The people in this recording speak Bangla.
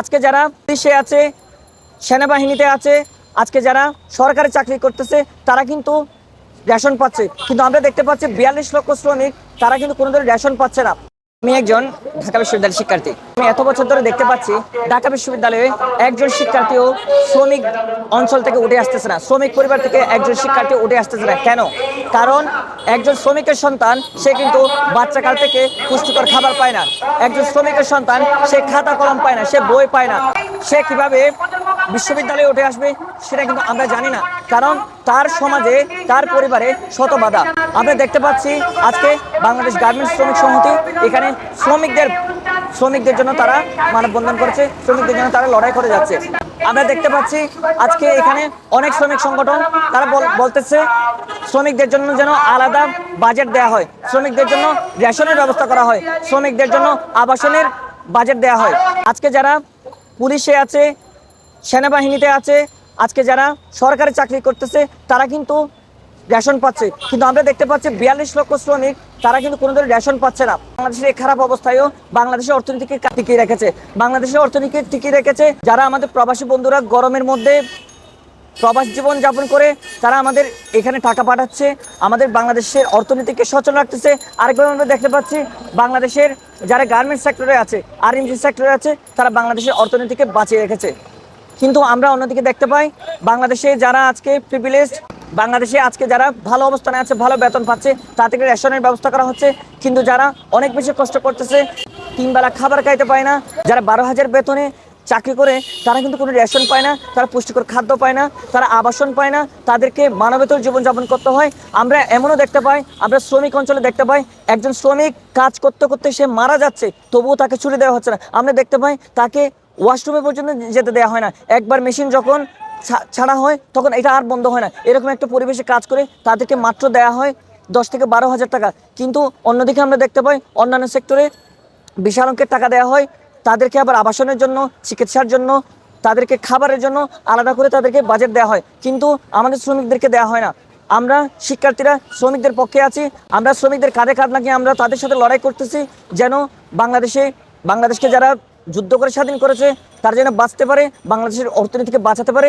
আজকে যারা পুলিশে আছে, সেনাবাহিনীতে আছে, আজকে যারা সরকারি চাকরি করতেছে, তারা কিন্তু রেশন পাচ্ছে। কিন্তু আমরা দেখতে পাচ্ছি বিয়াল্লিশ লক্ষ শ্রমিক, তারা কিন্তু কোনো ধরনের রেশন পাচ্ছে না। আমি একজন ঢাকা বিশ্ববিদ্যালয়ের শিক্ষার্থী। আমি এত বছর ধরে দেখতে পাচ্ছি ঢাকা বিশ্ববিদ্যালয়ে একজন শিক্ষার্থীও শ্রমিক অঞ্চল থেকে উঠে আসতেছে না। শ্রমিক পরিবার থেকে একজন শিক্ষার্থী উঠে আসতেছে না। কেন? কারণ একজন শ্রমিকের সন্তান, সে কিন্তু বাচ্চাকাল থেকে পুষ্টিকর খাবার পায় না। একজন শ্রমিকের সন্তান, সে খাতা কলম পায় না, সে বই পায় না। সে কীভাবে বিশ্ববিদ্যালয়ে উঠে আসবে, সেটা কিন্তু আমরা জানি না। কারণ তার সমাজে, তার পরিবারে শত বাধা। আমরা দেখতে পাচ্ছি আজকে বাংলাদেশ গার্মেন্টস শ্রমিক সমিতি এখানে শ্রমিকদের শ্রমিকদের জন্য তারা মানববন্ধন করেছে, শ্রমিকদের জন্য তারা লড়াই করে যাচ্ছে। আমরা দেখতে পাচ্ছি আজকে এখানে অনেক শ্রমিক সংগঠন, তারা বলতেছে শ্রমিকদের জন্য যেন আলাদা বাজেট দেওয়া হয়। শ্রমিকদের জন্য রেশনের ব্যবস্থা করা হয়। শ্রমিকদের জন্য আবাসনের বাজেট দেওয়া হয়। আজকে যারা পুলিশে আছে, সেনাবাহিনীতে আছে, আজকে যারা সরকারি চাকরি করতেছে, তারা কিন্তু রেশন পাচ্ছে। কিন্তু আমরা দেখতে পাচ্ছি বিয়াল্লিশ লক্ষ শ্রমিক, তারা কিন্তু কোনো ধরনের রেশন পাচ্ছে না। বাংলাদেশের এই খারাপ অবস্থায়ও বাংলাদেশের অর্থনীতিকে টিকিয়ে রেখেছে। বাংলাদেশের অর্থনীতিকে টিকিয়ে রেখেছে যারা আমাদের প্রবাসী বন্ধুরা গরমের মধ্যে প্রবাস জীবন যাপন করে তারা আমাদের এখানে টাকা পাঠাচ্ছে, আমাদের বাংলাদেশের অর্থনীতিকে সচল রাখতেছে। আরেকবার আমরা দেখতে পাচ্ছি বাংলাদেশের যারা গার্মেন্টস সেক্টরে আছে আর এমজি সেক্টরে আছে, তারা বাংলাদেশের অর্থনীতিকে বাঁচিয়ে রেখেছে। কিন্তু আমরা অন্যদিকে দেখতে পাই, বাংলাদেশে যারা আজকে প্রিভিলেজ বাংলাদেশে আজকে যারা ভালো অবস্থানে আছে, ভালো বেতন পাচ্ছে তা থেকে রেশনের ব্যবস্থা করা হচ্ছে। কিন্তু যারা অনেক বেশি কষ্ট করতেছে তিন বেলা খাবার খাইতে পায় না, যারা বারো হাজার বেতনে চাকরি করে, তারা কিন্তু কোনো রেশন পায় না, তারা পুষ্টিকর খাদ্য পায় না, তারা আবাসন পায় না, তাদেরকে মানবেতর জীবনযাপন করতে হয়। আমরা এমনও দেখতে পাই, আমরা শ্রমিক অঞ্চলে দেখতে পাই, একজন শ্রমিক কাজ করতে করতে সে মারা যাচ্ছে, তবুও তাকে ছুটি দেওয়া হচ্ছে না। আমরা দেখতে পাই, তাকে ওয়াশরুমে পর্যন্ত যেতে দেওয়া হয় না। একবার মেশিন যখন ছাড়া হয়, তখন এটা আর বন্ধ হয় না। এরকম একটা পরিবেশে কাজ করে তাদেরকে মাত্র দেওয়া হয় দশ থেকে বারো হাজার টাকা। কিন্তু অন্যদিকে আমরা দেখতে পাই, অন্যান্য সেক্টরে বিশাল অঙ্কের টাকা দেওয়া হয়। তাদেরকে আবার আবাসনের জন্য, চিকিৎসার জন্য, তাদেরকে খাবারের জন্য আলাদা করে তাদেরকে বাজেট দেওয়া হয়। কিন্তু আমাদের শ্রমিকদেরকে দেওয়া হয় না। আমরা শিক্ষার্থীরা শ্রমিকদের পক্ষে আছি, আমরা শ্রমিকদের কাঁধে কাঁধ লাগিয়ে আমরা তাদের সাথে লড়াই করতেছি, যেন বাংলাদেশে, বাংলাদেশকে যারা যুদ্ধ করে স্বাধীন করেছে, তারা যেন বাঁচতে পারে, বাংলাদেশের অর্থনীতিকে বাঁচাতে পারে।